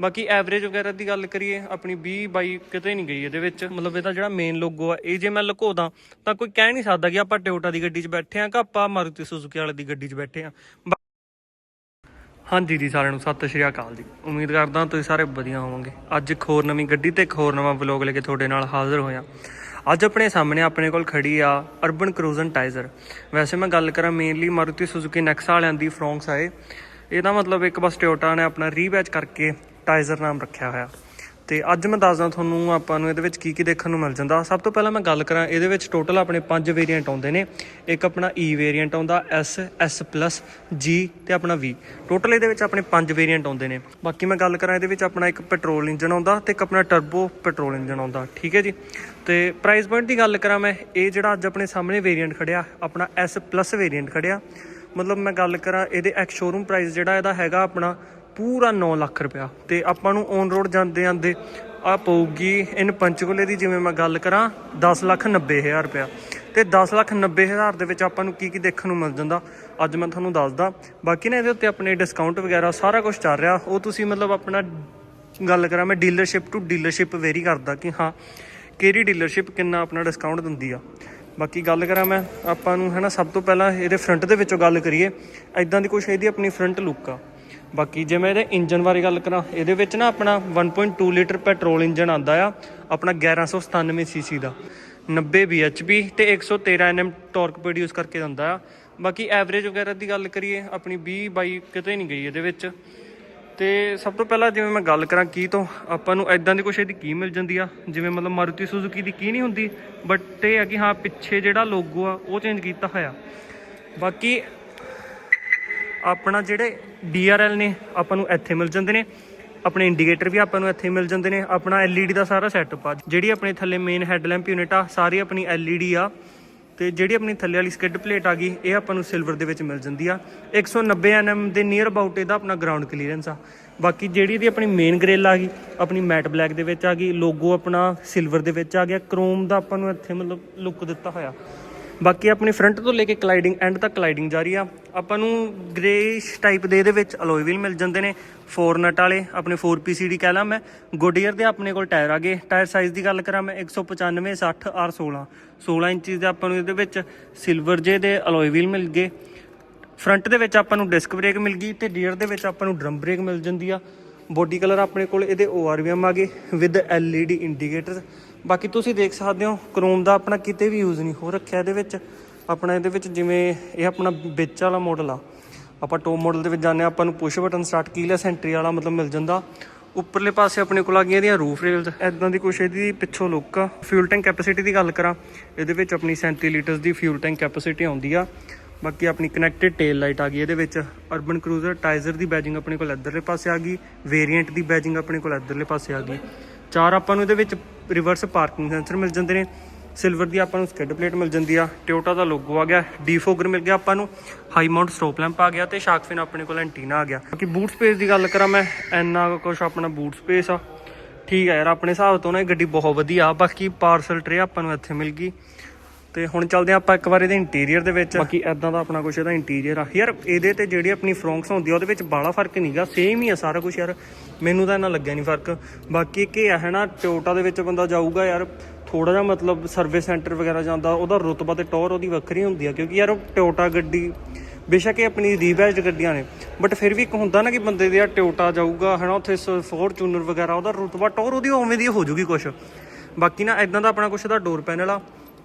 ਬਾਕੀ ਐਵਰੇਜ ਵਗੈਰਾ ਦੀ ਗੱਲ ਕਰੀਏ, ਆਪਣੀ 20 ਬਾਈ ਕਿਤੇ ਨਹੀਂ ਗਈ ਇਹਦੇ ਵਿੱਚ। ਮਤਲਬ ਇਹਦਾ ਜਿਹੜਾ ਮੇਨ ਲੋਗੋ ਆ, ਇਹ ਜੇ ਮੈਂ ਲੁਕੋਦਾ ਤਾਂ ਕੋਈ ਕਹਿ ਨਹੀਂ ਸਕਦਾ ਕਿ ਆਪਾਂ ਟੋਯੋਟਾ ਦੀ ਗੱਡੀ 'ਚ ਬੈਠੇ ਆ ਕਿ ਆਪਾਂ ਮਾਰੂਤੀ ਸੁਜ਼ੂਕੀ ਵਾਲੇ ਦੀ ਗੱਡੀ 'ਚ ਬੈਠੇ ਆ। ਹਾਂਜੀ ਜੀ, ਸਾਰਿਆਂ ਨੂੰ ਸਤਿ ਸ਼੍ਰੀ ਅਕਾਲ ਜੀ। ਉਮੀਦ ਕਰਦਾ ਤੁਸੀਂ ਸਾਰੇ ਵਧੀਆ ਹੋਵੋਗੇ। ਅੱਜ ਇੱਕ ਹੋਰ ਨਵੀਂ ਗੱਡੀ ਤੇ ਇੱਕ ਹੋਰ ਨਵਾਂ ਵਲੌਗ ਲੈ ਕੇ ਤੁਹਾਡੇ ਨਾਲ ਹਾਜ਼ਰ ਹੋਇਆ। ਅੱਜ ਆਪਣੇ ਸਾਹਮਣੇ ਆਪਣੇ ਕੋਲ ਖੜੀ ਆ ਅਰਬਨ ਕਰੂਜ਼ਨ ਟਾਈਜ਼ਰ ਵੈਸੇ ਮੈਂ ਗੱਲ ਕਰਾਂ ਮੇਨਲੀ ਮਾਰੂਤੀ ਸੁਜ਼ੂਕੀ ਨੈਕਸਾ ਵਾਲਿਆਂ ਦੀ ਫਰੌਂਕਸ ਆਏ ਇਹ। ਇਹਦਾ ਮਤਲਬ ਇੱਕ ਬਸ ਟੋਯੋਟਾ ਨੇ ਆਪਣਾ ਰੀਬੈਚ ਕਰਕੇ ਟਾਈਜ਼ਰ ਨਾਮ ਰੱਖਿਆ ਹੋਇਆ। ਤੇ ਅੱਜ ਮੈਂ ਦੱਸਦਾ ਤੁਹਾਨੂੰ ਆਪਾਂ ਨੂੰ ਇਹਦੇ ਵਿੱਚ ਕੀ ਕੀ ਦੇਖਣ ਨੂੰ ਮਿਲ ਜਾਂਦਾ। ਸਭ ਤੋਂ ਪਹਿਲਾਂ ਮੈਂ ਗੱਲ ਕਰਾਂ, ਇਹਦੇ ਵਿੱਚ ਟੋਟਲ ਆਪਣੇ 5 ਵੇਰੀਐਂਟ ਆਉਂਦੇ ਨੇ। ਇੱਕ ਆਪਣਾ E ਵੇਰੀਐਂਟ ਆਉਂਦਾ, S, S+ G ਤੇ ਆਪਣਾ V ਟੋਟਲ ਇਹਦੇ ਵਿੱਚ ਆਪਣੇ 5 ਵੇਰੀਐਂਟ ਆਉਂਦੇ ਨੇ। ਬਾਕੀ ਮੈਂ ਗੱਲ ਕਰਾਂ, ਇਹਦੇ ਵਿੱਚ ਆਪਣਾ ਇੱਕ ਪੈਟਰੋਲ ਇੰਜਨ ਆਉਂਦਾ ਤੇ ਇੱਕ ਆਪਣਾ ਟਰਬੋ ਪੈਟਰੋਲ ਇੰਜਨ ਆਉਂਦਾ। ਠੀਕ ਹੈ ਜੀ? ਤੇ ਪ੍ਰਾਈਸ ਪੁਆਇੰਟ ਦੀ ਗੱਲ ਕਰਾਂ ਮੈਂ, ਇਹ ਜਿਹੜਾ ਅੱਜ ਆਪਣੇ ਸਾਹਮਣੇ ਵੇਰੀਐਂਟ ਖੜਿਆ, ਆਪਣਾ S+ ਵੇਰੀਐਂਟ ਖੜਿਆ। ਮਤਲਬ ਮੈਂ ਗੱਲ ਕਰਾਂ, ਇਹਦੇ ਐਕਸ ਸ਼ੋਰੂਮ ਪ੍ਰਾਈਸ ਜਿਹੜਾ, ਇਹਦਾ ਹੈਗਾ ਆਪਣਾ ਪੂਰਾ 9 ਲੱਖ ਰੁਪਇਆ। ਤੇ ਆਪਾਂ ਨੂੰ ਔਨ ਰੋਡ ਜਾਂਦੇ ਜਾਂਦੇ ਆ ਪਊਗੀ ਇਨ ਪੰਚਕੁਲੇ ਦੀ ਜਿਵੇਂ ਮੈਂ ਗੱਲ ਕਰਾਂ 10 ਲੱਖ 90 ਹਜ਼ਾਰ ਰੁਪਇਆ। ਤੇ 10 ਲੱਖ 90 ਹਜ਼ਾਰ ਦੇ ਵਿੱਚ ਆਪਾਂ ਨੂੰ ਕੀ ਕੀ ਦੇਖਣ ਨੂੰ ਮਿਲ ਜਾਂਦਾ, ਅੱਜ ਮੈਂ ਤੁਹਾਨੂੰ ਦੱਸਦਾ। ਬਾਕੀ ਨਾ ਇਹਦੇ ਉੱਤੇ ਆਪਣੇ ਡਿਸਕਾਊਂਟ ਵਗੈਰਾ ਸਾਰਾ ਕੁਝ ਚੱਲ ਰਿਹਾ। ਉਹ ਤੁਸੀਂ ਮਤਲਬ ਆਪਣਾ ਗੱਲ ਕਰਾਂ ਮੈਂ ਡੀਲਰਸ਼ਿਪ ਟੂ ਡੀਲਰਸ਼ਿਪ ਵੇਰੀ ਕਰਦਾ ਕਿ ਹਾਂ, ਕਿਹੜੀ ਡੀਲਰਸ਼ਿਪ ਕਿੰਨਾ ਆਪਣਾ ਡਿਸਕਾਊਂਟ ਦਿੰਦੀ ਆ। ਬਾਕੀ ਗੱਲ ਕਰਾਂ ਮੈਂ, ਆਪਾਂ ਨੂੰ ਹੈ ਨਾ ਸਭ ਤੋਂ ਪਹਿਲਾਂ ਇਹਦੇ ਫਰੰਟ ਦੇ ਵਿੱਚੋਂ ਗੱਲ ਕਰੀਏ ਐਦਾਂ ਦੀ ਕੁਛ ਇਹਦੀ ਆਪਣੀ ਫਰੰਟ ਲੁੱਕ ਆ। ਬਾਕੀ ਜੇ ਮੈਂ ਇਹਦੇ ਇੰਜਨ ਬਾਰੇ ਗੱਲ ਕਰਾਂ, ਇਹਦੇ ਵਿੱਚ ਨਾ ਆਪਣਾ 1.2 ਲੀਟਰ ਪੈਟਰੋਲ ਇੰਜਨ ਆਂਦਾ ਆ, ਆਪਣਾ 1197 ਸੀਸੀ ਦਾ। 90 bhp ਤੇ 113 nm ਟਾਰਕ ਪ੍ਰੋਡਿਊਸ ਕਰਕੇ ਦਿੰਦਾ ਆ। ਬਾਕੀ ਐਵਰੇਜ ਵਗੈਰਾ ਦੀ ਗੱਲ ਕਰੀਏ, ਆਪਣੀ 20 ਬਾਈ ਕਿਤੇ ਨਹੀਂ ਗਈ ਇਹਦੇ ਵਿੱਚ। ਤੇ ਸਭ ਤੋਂ ਪਹਿਲਾਂ ਜਿਵੇਂ ਮੈਂ ਗੱਲ ਕਰਾਂ ਕੀ ਤੋਂ, ਆਪਾਂ ਨੂੰ ਐਦਾਂ ਦੀ ਕੁਛ ਇਹਦੀ ਕੀ ਮਿਲ ਜਾਂਦੀ ਆ? ਜਿਵੇਂ ਮਤਲਬ ਮਾਰੂਤੀ ਸੁਜ਼ੂਕੀ ਦੀ ਕੀ ਨਹੀਂ ਹੁੰਦੀ ਬਟ ਇਹ ਆ ਕਿ ਹਾਂ, ਪਿੱਛੇ ਜਿਹੜਾ ਲੋਗੋ ਆ, ਉਹ ਚੇਂਜ ਕੀਤਾ ਹੋਇਆ। ਬਾਕੀ ਆਪਣਾ ਜਿਹੜੇ DRL ਨੇ, ਆਪਾਂ ਨੂੰ ਇੱਥੇ ਮਿਲ ਜਾਂਦੇ ਨੇ। ਆਪਣੇ ਇੰਡੀਕੇਟਰ ਵੀ ਆਪਾਂ ਨੂੰ ਇੱਥੇ ਮਿਲ ਜਾਂਦੇ ਨੇ। ਆਪਣਾ LED ਦਾ ਸਾਰਾ ਸੈਟਅਪ ਆ। ਜਿਹੜੀ ਆਪਣੇ ਥੱਲੇ ਮੇਨ ਹੈਡਲੈਂਪ ਯੂਨਿਟ ਆ, ਸਾਰੀ ਆਪਣੀ LED ਆ। ਤੇ ਜਿਹੜੀ ਆਪਣੀ ਥੱਲੇ ਵਾਲੀ ਸਕਿਡ ਪਲੇਟ ਆ ਗਈ, ਇਹ ਆਪਾਂ ਨੂੰ ਸਿਲਵਰ ਦੇ ਵਿੱਚ ਮਿਲ ਜਾਂਦੀ ਆ। 190 mm ਦੇ ਨੀਅਰ ਅਬਾਊਟ ਇਹਦਾ ਆਪਣਾ ਗਰਾਊਂਡ ਕਲੀਅਰੈਂਸ ਆ। ਬਾਕੀ ਜਿਹੜੀ ਇਹਦੀ ਆਪਣੀ ਮੇਨ ਗ੍ਰਿਲ ਆ ਗਈ, ਆਪਣੀ ਮੈਟ ਬਲੈਕ ਦੇ ਵਿੱਚ ਆ ਗਈ। ਲੋਗੋ ਆਪਣਾ ਸਿਲਵਰ ਦੇ ਵਿੱਚ ਆ ਗਿਆ। ਕ੍ਰੋਮ ਦਾ ਆਪਾਂ ਨੂੰ ਇੱਥੇ ਮਤਲਬ ਲੁੱਕ ਦਿੱਤਾ ਹੋਇਆ। ਬਾਕੀ ਆਪਣੀ ਫਰੰਟ ਤੋਂ ਲੈ ਕੇ ਕਲਾਈਡਿੰਗ ਐਂਡ ਤੱਕ ਕਲਾਈਡਿੰਗ ਜਾਰੀ ਆ। ਆਪਾਂ ਨੂੰ ਗ੍ਰੇਸ਼ ਟਾਈਪ ਦੇ ਇਹਦੇ ਵਿੱਚ ਅਲੋਏ ਵੀਲ ਮਿਲ ਜਾਂਦੇ ਨੇ 4 ਨਟ ਵਾਲੇ, ਆਪਣੇ 4 PCD ਕਹਿ ਲਾਂ ਮੈਂ। ਗੁੱਡੀਅਰ ਦੇ ਆਪਣੇ ਕੋਲ ਟਾਇਰ ਆ ਗਏ ਟਾਇਰ ਸਾਈਜ਼ ਦੀ ਗੱਲ ਕਰਾਂ ਮੈਂ 195 60 ਆਰ 16 16 ਇੰਚੀ ਦੇ ਆਪਾਂ ਨੂੰ ਇਹਦੇ ਵਿੱਚ ਸਿਲਵਰ ਜੇ ਦੇ ਅਲੋਏ ਵੀਲ ਮਿਲ ਗਏ। ਫਰੰਟ ਦੇ ਵਿੱਚ ਆਪਾਂ ਨੂੰ ਡਿਸਕ ਬ੍ਰੇਕ ਮਿਲ ਗਈ ਤੇ ਰੀਅਰ ਦੇ ਵਿੱਚ ਆਪਾਂ ਨੂੰ ਡਰਮ ਬ੍ਰੇਕ ਮਿਲ ਜਾਂਦੀ ਆ। ਬੋਡੀ ਕਲਰ ਆਪਣੇ ਕੋਲ ਇਹਦੇ ORVM ਆ ਗਏ ਵਿਦ LED ਇੰਡੀਕੇਟਰ ਬਾਕੀ ਤੁਸੀਂ ਦੇਖ ਸਕਦੇ ਹੋ ਕ੍ਰੋਮ ਦਾ ਆਪਣਾ ਕਿਤੇ ਵੀ ਯੂਜ਼ ਨਹੀਂ ਹੋ ਰੱਖਿਆ ਇਹਦੇ ਵਿੱਚ। ਆਪਣਾ ਇਹਦੇ ਵਿੱਚ ਜਿਵੇਂ ਇਹ ਆਪਣਾ ਵਿੱਚ ਵਾਲਾ ਮਾਡਲ ਆ। ਆਪਾਂ ਟੌਪ ਮਾਡਲ ਦੇ ਵਿੱਚ ਜਾਂਦੇ ਹਾਂ, ਆਪਾਂ ਨੂੰ push button start keyless entry ਵਾਲਾ ਮਤਲਬ ਮਿਲ ਜਾਂਦਾ। ਉੱਪਰਲੇ ਪਾਸੇ ਆਪਣੇ ਕੋਲ ਆ ਗਈਆਂ ਇਹਦੀਆਂ ਰੂਫ ਰੇਲਸ ਐਦਾਂ ਦੀ ਕੁਛ ਇਹਦੀ ਪਿੱਛੋਂ ਲੁੱਕ ਆ। ਫਿਊਲ ਟੈਂਕ ਕੈਪੈਸਿਟੀ ਦੀ ਗੱਲ ਕਰਾਂ, ਇਹਦੇ ਵਿੱਚ ਆਪਣੀ 37 ਲੀਟਰਸ ਦੀ ਫਿਊਲ ਟੈਂਕ ਕੈਪੈਸਿਟੀ ਆਉਂਦੀ ਆ। ਬਾਕੀ ਆਪਣੀ ਕਨੈਕਟਡ ਟੇਲ ਲਾਈਟ ਆ ਗਈ ਇਹਦੇ ਵਿੱਚ। ਅਰਬਨ ਕਰੂਜ਼ਰ ਟਾਈਜ਼ਰ ਦੀ ਬੈਜਿੰਗ ਆਪਣੇ ਕੋਲ ਇੱਧਰਲੇ ਪਾਸੇ ਆ ਗਈ। ਵੇਰੀਐਂਟ ਦੀ ਬੈਜਿੰਗ ਆਪਣੇ ਕੋਲ ਇੱਧਰਲੇ ਪਾਸੇ ਆ ਗਈ। ਚਾਰ ਆਪਾਂ ਨੂੰ ਇਹਦੇ ਵਿੱਚ ਰਿਵਰਸ ਪਾਰਕਿੰਗ ਸੈਂਸਰ ਮਿਲ ਜਾਂਦੇ ਨੇ ਸਿਲਵਰ ਦੀ ਆਪਾਂ ਨੂੰ ਸਕਿਡ ਪਲੇਟ ਮਿਲ ਜਾਂਦੀ ਆ ਟਿਓਟਾ ਦਾ ਲੋਗੋ ਆ ਗਿਆ ਡੀਫੋਗਰ ਮਿਲ ਗਿਆ ਆਪਾਂ ਨੂੰ ਹਾਈ ਮਾਊਂਟ ਸਟੋਪ ਲੈਂਪ ਆ ਗਿਆ ਤੇ ਸ਼ਾਰਕ ਫਿਨ ਆਪਣੇ ਕੋਲ ਐਂਟੀਨਾ ਆ ਗਿਆ। ਬਾਕੀ ਬੂਟ ਸਪੇਸ ਦੀ ਗੱਲ ਕਰਾਂ ਮੈਂ, ਇੰਨਾ ਕੁਛ ਆਪਣਾ ਬੂਟ ਸਪੇਸ ਆ। ਠੀਕ ਆ ਯਾਰ, ਆਪਣੇ ਹਿਸਾਬ ਤੋਂ ਨਾ ਇਹ ਗੱਡੀ ਬਹੁਤ ਵਧੀਆ, ਬਾਕੀ ਪਾਰਸਲ ਟਰੇ ਆਪਾਂ ਨੂੰ ਇੱਥੇ ਮਿਲ ਗਈ। ਤੇ ਹੁਣ ਚੱਲਦੇ ਹਾਂ ਆਪਾਂ ਇੱਕ ਵਾਰ ਇਹਦੇ ਇੰਟੀਰੀਅਰ ਦੇ ਵਿੱਚ। ਬਾਕੀ ਐਦਾਂ ਦਾ ਆਪਣਾ ਕੁਛ ਇਹਦਾ ਇੰਟੀਰੀਅਰ ਆ। ਯਾਰ, ਇਹਦੇ ਤੇ ਜਿਹੜੀ ਆਪਣੀ ਫਰੋਂਕਸ ਹੁੰਦੀ ਆ, ਉਹਦੇ ਵਿੱਚ ਬਾਲਾ ਫ਼ਰਕ ਨਹੀਂਗਾ ਸੇਮ ਹੀ ਆ ਸਾਰਾ ਕੁਝ ਯਾਰ। ਮੈਨੂੰ ਤਾਂ ਇਹਨਾਂ ਲੱਗਿਆ ਨਹੀਂ ਫ਼ਰਕ। ਬਾਕੀ ਇੱਕ ਇਹ ਆ ਹੈ ਨਾ ਟੋਯੋਟਾ ਦੇ ਵਿੱਚ ਬੰਦਾ ਜਾਊਗਾ ਯਾਰ ਥੋੜਾ ਜਿਹਾ ਮਤਲਬ ਸਰਵਿਸ ਸੈਂਟਰ ਵਗੈਰਾ ਜਾਂਦਾ, ਉਹਦਾ ਰੁਤਬਾ ਤੇ ਟੌਰ ਉਹਦੀ ਵੱਖਰੀ ਹੁੰਦੀ ਆ। ਕਿਉਂਕਿ ਯਾਰ ਉਹ ਟੋਯੋਟਾ ਗੱਡੀ, ਬੇਸ਼ੱਕ ਇਹ ਆਪਣੀ ਰੀਬੈਜਡ ਗੱਡੀਆਂ ਨੇ। ਬਟ ਫਿਰ ਵੀ ਇੱਕ ਹੁੰਦਾ ਨਾ ਕਿ ਬੰਦੇ ਦੇ ਆ ਟੋਯੋਟਾ ਜਾਊਗਾ, ਹਨਾ, ਉੱਥੇ ਫੋਰਚੂਨਰ ਵਗੈਰਾ, ਉਹਦਾ ਰੁਤਬਾ, ਟੌਰ ਉਹਦੀ ਉਵੇਂ ਦੀ ਹੋ ਜੂਗੀ ਕੁਛ। ਬਾਕੀ ਨਾ ਇਦਾਂ ਦਾ ਆਪਣਾ ਕੁਛ ਦਾ ਡੋਰ ਪੈਨਲ ਆ।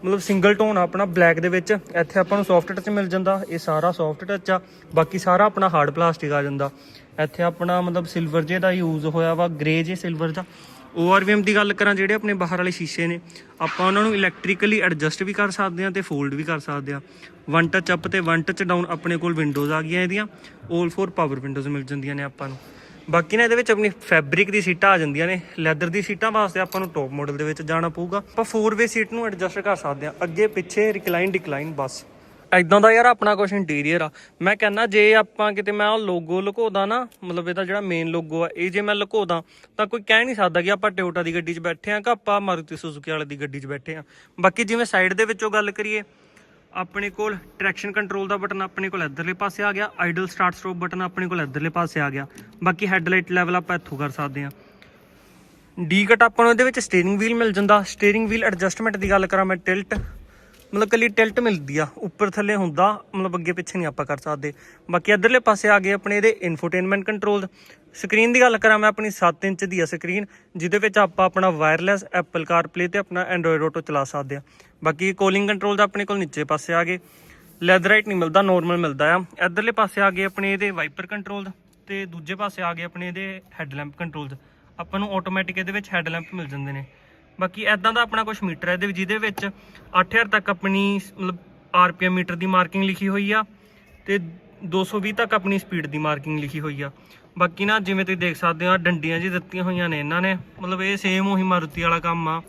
ਮਤਲਬ ਸਿੰਗਲ ਟੋਨ ਆਪਣਾ ਬਲੈਕ ਦੇ ਵਿੱਚ। ਇੱਥੇ ਆਪਾਂ ਨੂੰ ਸੌਫਟ ਟੱਚ ਮਿਲ ਜਾਂਦਾ, ਇਹ ਸਾਰਾ ਸੌਫਟ ਟੱਚ ਆ। ਬਾਕੀ ਸਾਰਾ ਆਪਣਾ ਹਾਰਡ ਪਲਾਸਟਿਕ ਆ ਜਾਂਦਾ। ਇੱਥੇ ਆਪਣਾ ਮਤਲਬ ਸਿਲਵਰ ਜੇ ਦਾ ਯੂਜ਼ ਹੋਇਆ ਵਾ ਗ੍ਰੇ ਜੇ ਸਿਲਵਰ ਦਾ। ORVM ਦੀ ਗੱਲ ਕਰਾਂ, ਜਿਹੜੇ ਆਪਣੇ ਬਾਹਰ ਵਾਲੇ ਸ਼ੀਸ਼ੇ ਨੇ, ਆਪਾਂ ਉਹਨਾਂ ਨੂੰ ਇਲੈਕਟ੍ਰੀਕਲੀ ਐਡਜਸਟ ਵੀ ਕਰ ਸਕਦੇ ਹਾਂ ਤੇ ਫੋਲਡ ਵੀ ਕਰ ਸਕਦੇ ਹਾਂ। ਵਨ ਟੱਚ ਅਪ ਤੇ ਵਨ ਟੱਚ ਡਾਊਨ ਆਪਣੇ ਕੋਲ ਵਿੰਡੋਜ਼ ਆ ਗਈਆਂ ਇਹਦੀਆਂ। 올 ਫੋਰ ਪਾਵਰ ਵਿੰਡੋਜ਼ ਮਿਲ ਜਾਂਦੀਆਂ ਨੇ ਆਪਾਂ ਨੂੰ। ਬਾਕੀ ਨਾ ਇਹਦੇ ਵਿੱਚ ਆਪਣੀ ਫੈਬਰਿਕ ਦੀ ਸੀਟਾਂ ਆ ਜਾਂਦੀਆਂ ਨੇ ਲੈਦਰ ਦੀ ਸੀਟਾਂ ਵਾਸਤੇ ਆਪਾਂ ਨੂੰ ਟੌਪ ਮਾਡਲ ਦੇ ਵਿੱਚ ਜਾਣਾ ਪਊਗਾ। ਆਪਾਂ 4-ਵੇ ਸੀਟ ਨੂੰ ਐਡਜਸਟ ਕਰ ਸਕਦੇ ਹਾਂ। ਅੱਗੇ, ਪਿੱਛੇ ਰਿਕਲਾਈਨ ਡਿਕਲਾਈਨ ਬਸ। ਐਦਾਂ ਦਾ ਯਾਰ ਆਪਣਾ ਕੁਝ ਇੰਟੀਰੀਅਰ ਆ। ਮੈਂ ਕਹਿੰਦਾ ਜੇ ਆਪਾਂ ਕਿਤੇ ਮੈਂ ਉਹ ਲੋਗੋ ਲੁਕੋਦਾ ਨਾ, ਮਤਲਬ ਇਹਦਾ ਜਿਹੜਾ ਮੇਨ ਲੋਗੋ ਆ, ਇਹ ਜੇ ਮੈਂ ਲੁਕੋਦਾ, ਤਾਂ ਕੋਈ ਕਹਿ ਨਹੀਂ ਸਕਦਾ ਕਿ ਆਪਾਂ ਟੋਯੋਟਾ ਦੀ ਗੱਡੀ 'ਚ ਬੈਠੇ ਆ ਕਿ ਆਪਾਂ ਮਾਰੂਤੀ ਸੁਜ਼ੂਕੀ ਵਾਲੇ ਦੀ ਗੱਡੀ 'ਚ ਬੈਠੇ ਆ ਬਾਕੀ ਜਿਵੇਂ ਸਾਈਡ ਦੇ ਵਿੱਚੋਂ ਗੱਲ ਕਰੀਏ ਆਪਣੇ ਕੋਲ ਟਰੈਕਸ਼ਨ ਕੰਟਰੋਲ ਦਾ ਬਟਨ ਆਪਣੇ ਕੋਲ ਇੱਧਰਲੇ ਪਾਸੇ ਆ ਗਿਆ ਆਈਡਲ ਸਟਾਰਟ ਸਟਾਪ ਬਟਨ ਆਪਣੇ ਕੋਲ ਇੱਧਰਲੇ ਪਾਸੇ ਆ ਗਿਆ। ਬਾਕੀ ਹੈਡਲਾਈਟ ਲੈਵਲ ਆਪਾਂ ਇੱਥੋਂ ਕਰ ਸਕਦੇ ਹਾਂ। ਡੀ ਕਟ ਆਪਾਂ ਨੂੰ ਇਹਦੇ ਵਿੱਚ ਸਟੀਅਰਿੰਗ ਵੀਲ ਮਿਲ ਜਾਂਦਾ। ਸਟੀਅਰਿੰਗ ਵੀਲ ਐਡਜਸਟਮੈਂਟ ਦੀ ਗੱਲ ਕਰਾਂ ਮੈਂ ਟਿਲਟ ਮਤਲਬ ਕੱਲੀ ਟਿਲਟ ਮਿਲਦੀ ਆ, ਉੱਪਰ ਥੱਲੇ ਹੁੰਦਾ, ਮਤਲਬ ਅੱਗੇ ਪਿੱਛੇ ਨਹੀਂ ਆਪਾਂ ਕਰ ਸਕਦੇ। ਬਾਕੀ ਇਧਰਲੇ ਪਾਸੇ ਆ ਗਏ ਆਪਣੇ ਇਹਦੇ ਇਨਫੋਟੇਨਮੈਂਟ ਕੰਟਰੋਲ ਸਕਰੀਨ ਦੀ ਗੱਲ ਕਰਾਂ, ਮੈਂ ਆਪਣੀ 7 ਇੰਚ ਦੀ ਆ ਸਕਰੀਨ ਜਿਹਦੇ ਵਿੱਚ ਆਪਾਂ ਆਪਣਾ ਵਾਇਰਲੈਸ ਐਪਲ CarPlay ਤੇ ਆਪਣਾ ਐਂਡਰੋਇਡ ਆਟੋ ਚਲਾ ਸਕਦੇ ਆ। ਬਾਕੀ ਕੋਲਿੰਗ ਕੰਟਰੋਲ ਦਾ ਆਪਣੇ ਕੋਲ ਨੀਚੇ ਪਾਸੇ ਆ ਗਏ। ਲੈਦਰਾਈਟ ਨਹੀਂ ਮਿਲਦਾ ਨਾਰਮਲ ਮਿਲਦਾ ਆ। ਇਧਰਲੇ ਪਾਸੇ ਆ ਗਏ ਆਪਣੇ ਇਹਦੇ ਵਾਈਪਰ ਕੰਟਰੋਲ ਤੇ ਦੂਜੇ ਪਾਸੇ ਆ ਗਏ ਆਪਣੇ ਇਹਦੇ ਹੈਡਲੈਂਪ ਕੰਟਰੋਲ ਆਪਾਂ ਨੂੰ ਆਟੋਮੈਟਿਕ ਇਹਦੇ ਵਿੱਚ ਹੈਡਲੈਂਪ ਮਿਲ ਜਾਂਦੇ ਨੇ। ਬਾਕੀ ਐਦਾਂ ਦਾ ਆਪਣਾ ਕੁਝ ਮੀਟਰ ਹੈ ਇਹਦੇ ਵਿੱਚ, ਜਿਹਦੇ ਵਿੱਚ 8000 ਤੱਕ ਆਪਣੀ ਮਤਲਬ ਆਰਪੀਐਮ ਮੀਟਰ ਦੀ ਮਾਰਕਿੰਗ ਲਿਖੀ ਹੋਈ ਆ ਤੇ 220 ਤੱਕ ਆਪਣੀ ਸਪੀਡ ਦੀ ਮਾਰਕਿੰਗ ਲਿਖੀ ਹੋਈ ਆ। ਬਾਕੀ ਨਾ ਜਿਵੇਂ ਤੁਸੀਂ ਦੇਖ ਸਕਦੇ ਹੋ ਡੰਡੀਆਂ ਜੀ ਦਿੱਤੀਆਂ ਹੋਈਆਂ ਨੇ ਇਹਨਾਂ ਨੇ। ਮਤਲਬ ਇਹ ਸੇਮ ਉਹੀ ਮਾਰੂਤੀ ਵਾਲਾ ਕੰਮ ਆ।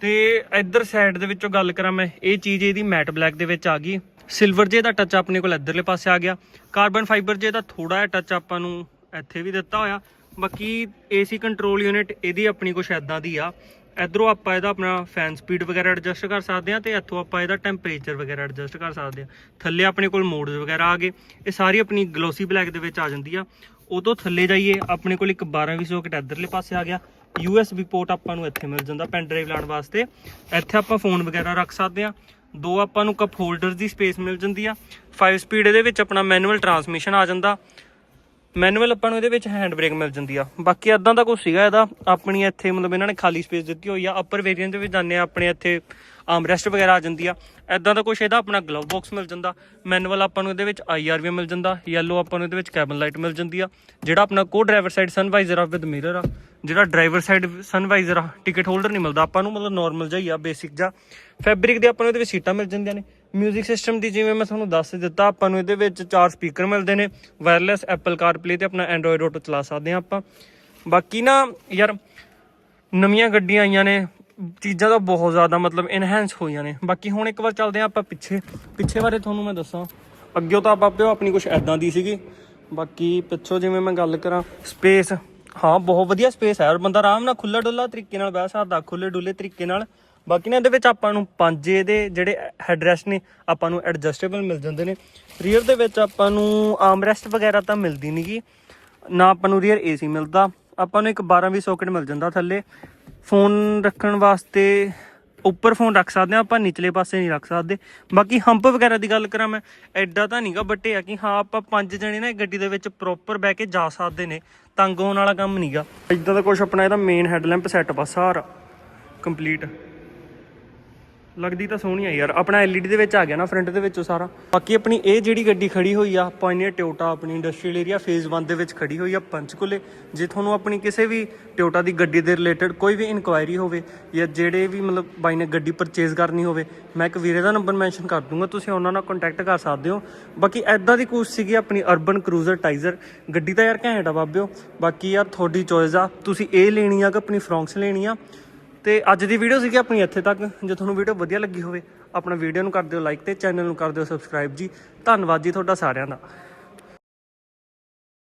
ਤੇ ਇੱਧਰ ਸਾਈਡ ਦੇ ਵਿੱਚੋਂ ਗੱਲ ਕਰਾਂ ਮੈਂ, ਇਹ ਚੀਜ਼ ਇਹਦੀ ਮੈਟ ਬਲੈਕ ਦੇ ਵਿੱਚ ਆ ਗਈ। ਸਿਲਵਰ ਜੇ ਦਾ ਟੱਚ ਆਪਣੇ ਕੋਲ ਇੱਧਰਲੇ ਪਾਸੇ ਆ ਗਿਆ। ਕਾਰਬਨ ਫਾਈਬਰ ਜੇ ਦਾ ਥੋੜਾ ਜਿਹਾ ਟੱਚ ਆਪਾਂ ਨੂੰ ਇੱਥੇ ਵੀ ਦਿੱਤਾ ਹੋਇਆ। ਬਾਕੀ ਏਸੀ ਕੰਟਰੋਲ ਯੂਨਿਟ ਇਹਦੀ ਆਪਣੀ ਕੁਛ ਐਦਾਂ ਦੀ ਆ। ਇਧਰੋਂ ਆਪਾਂ ਇਹਦਾ ਆਪਣਾ ਫੈਨ ਸਪੀਡ ਵਗੈਰਾ ਐਡਜਸਟ ਕਰ ਸਕਦੇ ਹਾਂ ਤੇ ਇੱਥੋਂ ਆਪਾਂ ਇਹਦਾ ਟੈਂਪਰੇਚਰ ਵਗੈਰਾ ਐਡਜਸਟ ਕਰ ਸਕਦੇ ਹਾਂ। ਥੱਲੇ ਆਪਣੇ ਕੋਲ ਮੋਡਸ ਵਗੈਰਾ ਆ ਗਏ। ਇਹ ਸਾਰੀ ਆਪਣੀ ਗਲੋਸੀ ਬਲੈਕ ਦੇ ਵਿੱਚ ਆ ਜਾਂਦੀ ਆ। ਉਹ ਤੋਂ ਥੱਲੇ ਜਾਈਏ, ਆਪਣੇ ਕੋਲ ਇੱਕ 12 ਵੀ ਸੌਕਟ ਇੱਧਰਲੇ ਪਾਸੇ ਆ ਗਿਆ। USB ਪੋਰਟ ਆਪਾਂ ਨੂੰ ਇੱਥੇ ਮਿਲ ਜਾਂਦਾ ਪੈਨ ਡਰਾਈਵ ਲਾਉਣ ਵਾਸਤੇ। ਇੱਥੇ ਆਪਾਂ ਫੋਨ ਵਗੈਰਾ ਰੱਖ ਸਕਦੇ ਆ ਦੋ ਆਪਾਂ ਨੂੰ ਕੱਪ ਹੋਲਡਰ ਦੀ ਸਪੇਸ ਮਿਲ ਜਾਂਦੀ ਆ। 5 ਸਪੀਡ ਇਹਦੇ ਵਿੱਚ ਆਪਣਾ ਮੈਨੂਅਲ ਟਰਾਂਸਮਿਸ਼ਨ ਆ ਜਾਂਦਾ। ਮੈਨੂਅਲ ਆਪਾਂ ਨੂੰ ਇਹਦੇ ਵਿੱਚ ਹੈਂਡ ਬ੍ਰੇਕ ਮਿਲ ਜਾਂਦੀ ਆ। ਬਾਕੀ ਇਦਾਂ ਦਾ ਕੁਝ ਸੀਗਾ ਇਹਦਾ। ਆਪਣੀ ਇੱਥੇ ਮਤਲਬ ਇਹਨਾਂ ਨੇ ਖਾਲੀ ਸਪੇਸ ਦਿੱਤੀ ਹੋਈ ਆ। ਅਪਰ ਵੇਰੀਐਂਟ ਦੇ ਵਿੱਚ ਜਾਂਦੇ ਆ, ਆਪਣੇ ਇੱਥੇ ਆਮ ਰੈਸਟ ਵਗੈਰਾ ਆ ਜਾਂਦੀ ਆ। ਇਦਾਂ ਦਾ ਕੁਝ ਇਹਦਾ ਆਪਣਾ ਗਲਵ ਬਾਕਸ ਮਿਲ ਜਾਂਦਾ। ਮੈਨੂਅਲ ਆਪਾਂ ਨੂੰ ਇਹਦੇ ਵਿੱਚ ਆਈਆਰ ਵੀ ਮਿਲ ਜਾਂਦਾ। ਯੈਲੋ ਆਪਾਂ ਨੂੰ ਇਹਦੇ ਵਿੱਚ ਕੈਬਨ ਲਾਈਟ ਮਿਲ ਜਾਂਦੀ ਆ। ਜਿਹੜਾ ਆਪਣਾ ਕੋ ਡਰਾਈਵਰ ਸਾਈਡ ਸਨਵਾਈਜ਼ਰ ਆ ਵਿਦ ਮਿਰਰ ਆ। ਜਿਹੜਾ ਡਰਾਈਵਰ ਸਾਈਡ ਸਨਵਾਈਜ਼ਰ ਆ ਟਿਕਟ ਹੋਲਡਰ ਨਹੀਂ ਮਿਲਦਾ। ਆਪਾਂ ਨੂੰ ਮਤਲਬ ਨਾਰਮਲ ਜਿਹਾ ਹੀ ਆ ਬੇਸਿਕ ਜਿਹਾ। ਫੈਬਰਿਕ ਦੇ ਆਪਾਂ ਨੂੰ ਇਹਦੇ ਵਿੱਚ ਸੀਟਾਂ ਮਿਲ ਜਾਂਦੀਆਂ ਨੇ। ਮਿਊਜ਼ਿਕ ਸਿਸਟਮ ਦੀ ਜਿਵੇਂ ਮੈਂ ਤੁਹਾਨੂੰ ਦੱਸ ਦਿੱਤਾ, ਆਪਾਂ ਨੂੰ ਇਹਦੇ ਵਿੱਚ ਚਾਰ ਸਪੀਕਰ ਮਿਲਦੇ ਨੇ ਵਾਇਰਲੈਸ ਐਪਲ CarPlay ਤੇ ਆਪਣਾ Android Auto ਚਲਾ ਸਕਦੇ ਹਾਂ ਆਪਾਂ। ਬਾਕੀ ਨਾ ਯਾਰ, ਨਵੀਆਂ ਗੱਡੀਆਂ ਆਈਆਂ ਨੇ, ਚੀਜ਼ਾਂ ਦਾ ਬਹੁਤ ਜ਼ਿਆਦਾ ਮਤਲਬ ਇਨਹੈਂਸ ਹੋਈਆਂ ਨੇ। ਬਾਕੀ ਹੁਣ ਇੱਕ ਵਾਰ ਚੱਲਦੇ ਹਾਂ ਆਪਾਂ ਪਿੱਛੇ। ਪਿੱਛੇ ਬਾਰੇ ਤੁਹਾਨੂੰ ਮੈਂ ਦੱਸਾਂ। ਅੱਗੇ ਤਾਂ ਆਪਾਂ ਪਿਓ ਆਪਣੀ ਕੁਝ ਐਦਾਂ ਦੀ ਸੀਗੀ। ਬਾਕੀ ਪਿੱਛੋਂ ਜਿਵੇਂ ਮੈਂ ਗੱਲ ਕਰਾਂ ਸਪੇਸ ਹਾਂ, ਬਹੁਤ ਵਧੀਆ ਸਪੇਸ ਹੈ ਔਰ ਬੰਦਾ ਆਰਾਮ ਨਾਲ ਖੁੱਲਾ ਡੁੱਲਾ ਤਰੀਕੇ ਨਾਲ ਬਹਿ ਸਕਦਾ ਖੁੱਲੇ ਡੁੱਲੇ ਤਰੀਕੇ ਨਾਲ। ਬਾਕੀ ਨਾ ਇਹਦੇ ਵਿੱਚ ਆਪਾਂ ਨੂੰ ਪੰਜ ਇਹਦੇ ਜਿਹੜੇ ਹੈਡਰੈਸਟ ਨੇ, ਆਪਾਂ ਨੂੰ ਐਡਜਸਟੇਬਲ ਮਿਲ ਜਾਂਦੇ ਨੇ। ਰੀਅਰ ਦੇ ਵਿੱਚ ਆਪਾਂ ਨੂੰ ਆਰਮਰੈਸਟ ਵਗੈਰਾ ਤਾਂ ਮਿਲਦੀ ਨਹੀਂਗੀ ਨਾ ਆਪਾਂ ਨੂੰ ਰੀਅਰ ਏਸੀ ਮਿਲਦਾ। ਆਪਾਂ ਨੂੰ ਇੱਕ 12 ਵੀ ਸੌਕਟ ਮਿਲ ਜਾਂਦਾ ਥੱਲੇ। ਫੋਨ ਰੱਖਣ ਵਾਸਤੇ ਉੱਪਰ ਫੋਨ ਰੱਖ ਸਕਦੇ ਆ ਆਪਾਂ, ਨਿਚਲੇ ਪਾਸੇ ਨਹੀਂ ਰੱਖ ਸਕਦੇ। ਬਾਕੀ ਹੰਪ ਵਗੈਰਾ ਦੀ ਗੱਲ ਕਰਾਂ ਮੈਂ, ਐਡਾ ਤਾਂ ਨਹੀਂਗਾ ਬਟ ਇਹ ਆ ਕਿ ਹਾਂ, ਆਪਾਂ ਪੰਜ ਜਣੇ ਨਾ ਇਹ ਗੱਡੀ ਦੇ ਵਿੱਚ ਪ੍ਰੋਪਰ ਬਹਿ ਕੇ ਜਾ ਸਕਦੇ ਨੇ। ਤੰਗ ਹੋਣ ਵਾਲਾ ਕੰਮ ਨਹੀਂਗਾ ਇਦਾਂ ਦਾ ਕੁਝ ਆਪਣਾ ਇਹਦਾ ਮੇਨ ਹੈਡਲੈਂਪ ਸੈੱਟ ਬਸ ਸਾਰਾ। ਕੰਪਲੀਟ ਲੱਗਦੀ ਤਾਂ ਸੋਹਣੀ ਆ ਯਾਰ। ਆਪਣਾ LED ਦੇ ਵਿੱਚ ਆ ਗਿਆ ਨਾ ਫਰੰਟ ਦੇ ਵਿੱਚੋਂ ਸਾਰਾ। ਬਾਕੀ ਆਪਣੀ ਇਹ ਜਿਹੜੀ ਗੱਡੀ ਖੜੀ ਹੋਈ ਆ ਪਾਇਨੀਅਰ ਟਿਓਟਾ ਆਪਣੀ ਇੰਡਸਟਰੀਅਲ ਏਰੀਆ ਫੇਜ਼ 1 ਦੇ ਵਿੱਚ ਖੜੀ ਹੋਈ ਆ ਪੰਚਕੁਲੇ ਜੇ ਤੁਹਾਨੂੰ ਆਪਣੀ ਕਿਸੇ ਵੀ ਟਿਓਟਾ ਦੀ ਗੱਡੀ ਦੇ ਰਿਲੇਟਡ ਕੋਈ ਵੀ ਇਨਕੁਆਇਰੀ ਹੋਵੇ ਜਾਂ ਜਿਹੜੇ ਵੀ ਮਤਲਬ ਬਾਈ ਨੇ ਗੱਡੀ ਪਰਚੇਜ਼ ਕਰਨੀ ਹੋਵੇ, ਮੈਂ ਇੱਕ ਵੀਰੇ ਦਾ ਨੰਬਰ ਮੈਂਸ਼ਨ ਕਰ ਦੂੰਗਾ, ਤੁਸੀਂ ਉਹਨਾਂ ਨਾਲ ਕੰਟੈਕਟ ਕਰ ਸਕਦੇ ਹੋ। ਬਾਕੀ ਐਦਾਂ ਦੀ ਕੋਸ਼ਿਸ਼ ਸੀਗੀ ਆਪਣੀ ਅਰਬਨ ਕਰੂਜ਼ਰ ਟਾਈਜ਼ਰ ਗੱਡੀ ਤਾਂ ਯਾਰ ਘੈਂਟ ਆ ਬਾਬਿਓ। ਬਾਕੀ ਯਾਰ ਤੁਹਾਡੀ ਚੋਇਸ ਆ। ਤੁਸੀਂ ਇਹ ਲੈਣੀ ਆ ਕਿ ਆਪਣੀ ਫਰੋਂਕਸ ਲੈਣੀ ਆ? ਤੇ ਅੱਜ ਦੀ ਵੀਡੀਓ ਸੀਗੀ ਆਪਣੀ ਇੱਥੇ ਤੱਕ। ਜੇ ਤੁਹਾਨੂੰ ਵੀਡੀਓ ਵਧੀਆ ਲੱਗੀ ਹੋਵੇ, ਆਪਣਾ ਵੀਡੀਓ ਨੂੰ ਕਰ ਦਿਓ ਲਾਈਕ ਤੇ ਚੈਨਲ ਨੂੰ ਕਰ ਦਿਓ ਸਬਸਕ੍ਰਾਈਬ ਜੀ। ਧੰਨਵਾਦ ਜੀ ਤੁਹਾਡਾ ਸਾਰਿਆਂ ਦਾ।